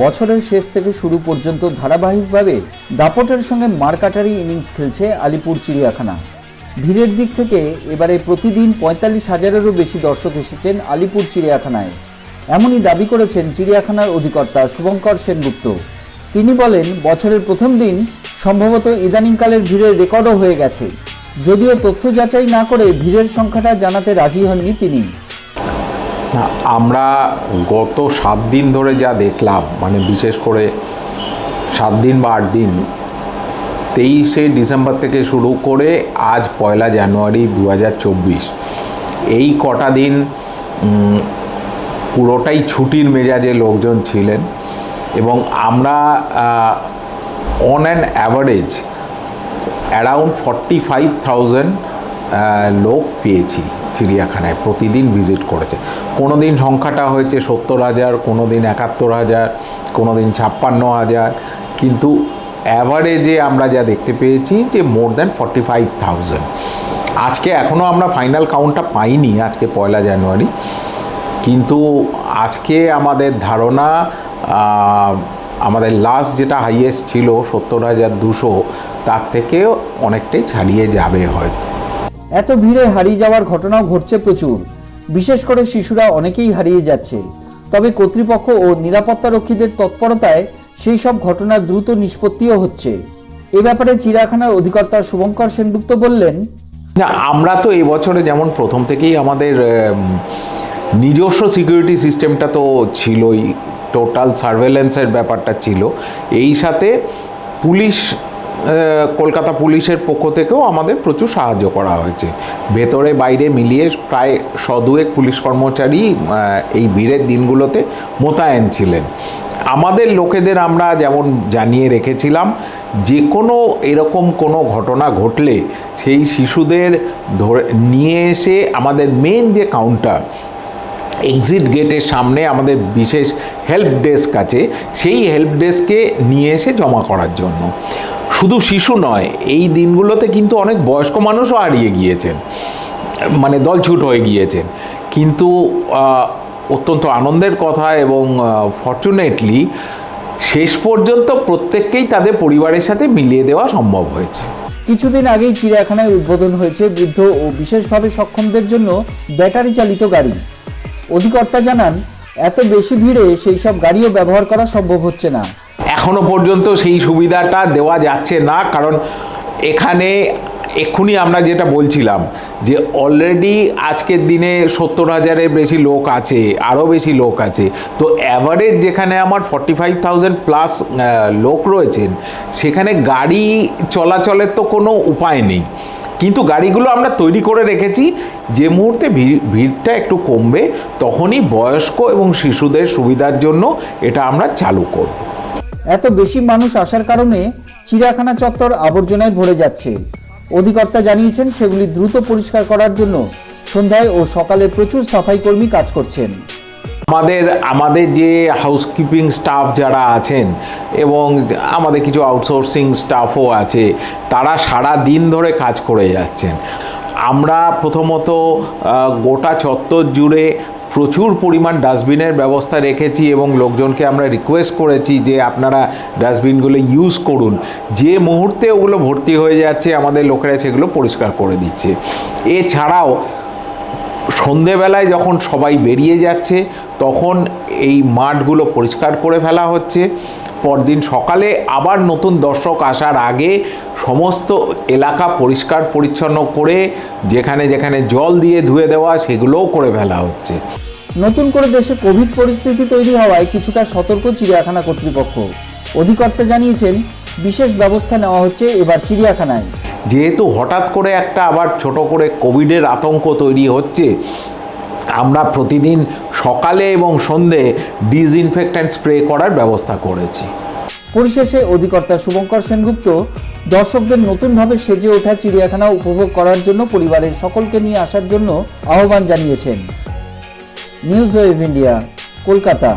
বছরের শেষ থেকে শুরু পর্যন্ত ধারাবাহিকভাবে দাপটের সঙ্গে মারকাটারি ইনিংস খেলছে আলিপুর চিড়িয়াখানা। ভিড়ের দিক থেকে এবারে প্রতিদিন পঁয়তাল্লিশ হাজারেরও বেশি দর্শক এসেছেন আলিপুর চিড়িয়াখানায়। এমনই দাবি করেছেন চিড়িয়াখানার অধিকর্তা শুভঙ্কর সেনগুপ্ত। তিনি বলেন, বছরের প্রথম দিন সম্ভবত ইদানিংকালের ভিড়ের রেকর্ডও হয়ে গেছে। যদিও তথ্য যাচাই না করে ভিড়ের সংখ্যাটা জানাতে রাজি হননি তিনি। না, আমরা গত সাত দিন ধরে যা দেখলাম মানে বিশেষ করে সাত দিন বা আট দিন, তেইশে ডিসেম্বর থেকে শুরু করে আজ পয়লা জানুয়ারি দু হাজার চব্বিশ, এই কটা দিন পুরোটাই ছুটির মেজাজে লোকজন ছিলেন এবং আমরা on an average around forty five thousand লোক পেয়েছি। চিড়িয়াখানায় প্রতিদিন ভিজিট করেছে। কোনো দিন সংখ্যাটা হয়েছে সত্তর হাজার কোনো দিন একাত্তর হাজার কোনো দিন ছাপ্পান্ন হাজার। কিন্তু অ্যাভারেজে আমরা যা দেখতে পেয়েছি যে more than forty five thousand আজকে এখনও আমরা ফাইনাল কাউন্টটা পাইনি, আজকে পয়লা জানুয়ারি। কিন্তু আজকে আমাদের ধারণা আমাদের লাস্ট যেটা হাইয়েস্ট ছিল সত্তর হাজার দুশো, তার থেকেও অনেকটাই ছাড়িয়ে যাবে হয়তো। এত ভিড়ে হারিয়ে যাওয়ার ঘটনাও ঘটছে প্রচুর। বিশেষ করে শিশুরা অনেকেই হারিয়ে যাচ্ছে। তবে কর্তৃপক্ষ ও নিরাপত্তারক্ষীদের তৎপরতায় সেই সব ঘটনার দ্রুত নিষ্পত্তিও হচ্ছে। এ ব্যাপারে চিড়িয়াখানার অধিকর্তা শুভঙ্কর সেনগুপ্ত বললেন আমরা তো এই বছরে যেমন প্রথম থেকেই আমাদের নিজস্ব সিকিউরিটি সিস্টেমটা তো ছিলই, টোটাল সার্ভেলেন্সের ব্যাপারটা ছিল। এই সাথে পুলিশ কলকাতা পুলিশের পক্ষ থেকেও আমাদের প্রচুর সাহায্য করা হয়েছে। ভেতরে বাইরে মিলিয়ে প্রায় শদুয়েক পুলিশ কর্মচারী এই ভিড়ের দিনগুলোতে মোতায়েন ছিলেন। আমাদের লোকেদের আমরা যেমন জানিয়ে রেখেছিলাম যে কোনো এরকম কোনো ঘটনা ঘটলে সেই শিশুদের ধরে নিয়ে এসে আমাদের মেন যে কাউন্টার এক্সিট গেটের সামনে আমাদের বিশেষ হেল্প ডেস্ক আছে, সেই হেল্প ডেস্কে নিয়ে এসে জমা করার জন্য। শুধু শিশু নয়, এই দিনগুলোতে কিন্তু অনেক বয়স্ক মানুষও হারিয়ে গিয়েছেন। মানে দলছুট হয়ে গিয়েছেন। কিন্তু অত্যন্ত আনন্দের কথা এবং ফর্চুনেটলি শেষ পর্যন্ত প্রত্যেককেই তাদের পরিবারের সাথে মিলিয়ে দেওয়া সম্ভব হয়েছে। কিছুদিন আগেই চিড়িয়াখানায় উদ্বোধন হয়েছে বৃদ্ধ ও বিশেষভাবে সক্ষমদের জন্য ব্যাটারি চালিত গাড়ি। অধিকর্তা জানান, এত বেশি ভিড়ে সেই সব গাড়িও ব্যবহার করা সম্ভব হচ্ছে না। এখনও পর্যন্ত সেই সুবিধাটা দেওয়া যাচ্ছে না, কারণ এখানে এক্ষুনি আমরা যেটা বলছিলাম যে অলরেডি আজকের দিনে সত্তর হাজারের বেশি লোক আছে, আরও বেশি লোক আছে। তো অ্যাভারেজ যেখানে আমার ফর্টি ফাইভ থাউজেন্ড প্লাস লোক রয়েছেন, সেখানে গাড়ি চলাচলের তো কোনো উপায় নেই। কিন্তু গাড়িগুলো আমরা তৈরি করে রেখেছি, যে মুহূর্তে ভিড় ভিড়টা একটু কমবে, তখনই বয়স্ক এবং শিশুদের সুবিধার জন্য এটা আমরা চালু করব। এত বেশি মানুষ আসার কারণে চিড়িয়াখানা চত্বর আবর্জনায় ভরে যাচ্ছে। অধিকর্তা জানিয়েছেন সেগুলি দ্রুত পরিষ্কার করার জন্য সন্ধ্যায় ও সকালে প্রচুর সাফাই কর্মী কাজ করছেন। আমাদের আমাদের যে হাউসকিপিং স্টাফ যারা আছেন এবং আমাদের কিছু আউটসোর্সিং স্টাফও আছে, তারা সারা দিন ধরে কাজ করে যাচ্ছেন। আমরা প্রথমত গোটা চত্বর জুড়ে প্রচুর পরিমাণ ডাস্টবিনের ব্যবস্থা রেখেছি এবং লোকজনকে আমরা রিকোয়েস্ট করেছি যে আপনারা ডাস্টবিনগুলো ইউজ করুন। যে মুহূর্তে ওগুলো ভর্তি হয়ে যাচ্ছে, আমাদের লোকেরা সেগুলো পরিষ্কার করে দিচ্ছে। এছাড়াও, সন্ধেবেলায় যখন সবাই বেরিয়ে যাচ্ছে, তখন এই মাঠগুলো পরিষ্কার করে ফেলা হচ্ছে। পরদিন সকালে আবার নতুন দর্শক আসার আগে সমস্ত এলাকা পরিষ্কার পরিচ্ছন্ন করে যেখানে যেখানে জল দিয়ে ধুয়ে দেওয়া সেগুলোও করে ফেলা হচ্ছে। নতুন করে দেশে কোভিড পরিস্থিতি তৈরি হওয়ায় কিছুটা সতর্ক চিড়িয়াখানা কর্তৃপক্ষ। অধিকর্তা জানিয়েছেন বিশেষ ব্যবস্থা নেওয়া হচ্ছে এবার চিড়িয়াখানায়। যেহেতু হঠাৎ করে একটা আবার ছোট করে কোভিডের আতঙ্ক তৈরি হচ্ছে আমরা প্রতিদিন সকালে এবং সন্ধে ডিসইনফেক্ট্যান্ট স্প্রে করার ব্যবস্থা করেছি। পরিশেষে অধিকর্তা শুভঙ্কর সেনগুপ্ত, দর্শকদের নতুনভাবে সেজে ওঠা চিড়িয়াখানা উপভোগ করার জন্য পরিবারের সকলকে নিয়ে আসার জন্য আহ্বান জানিয়েছেন। News wave India, Kolkata.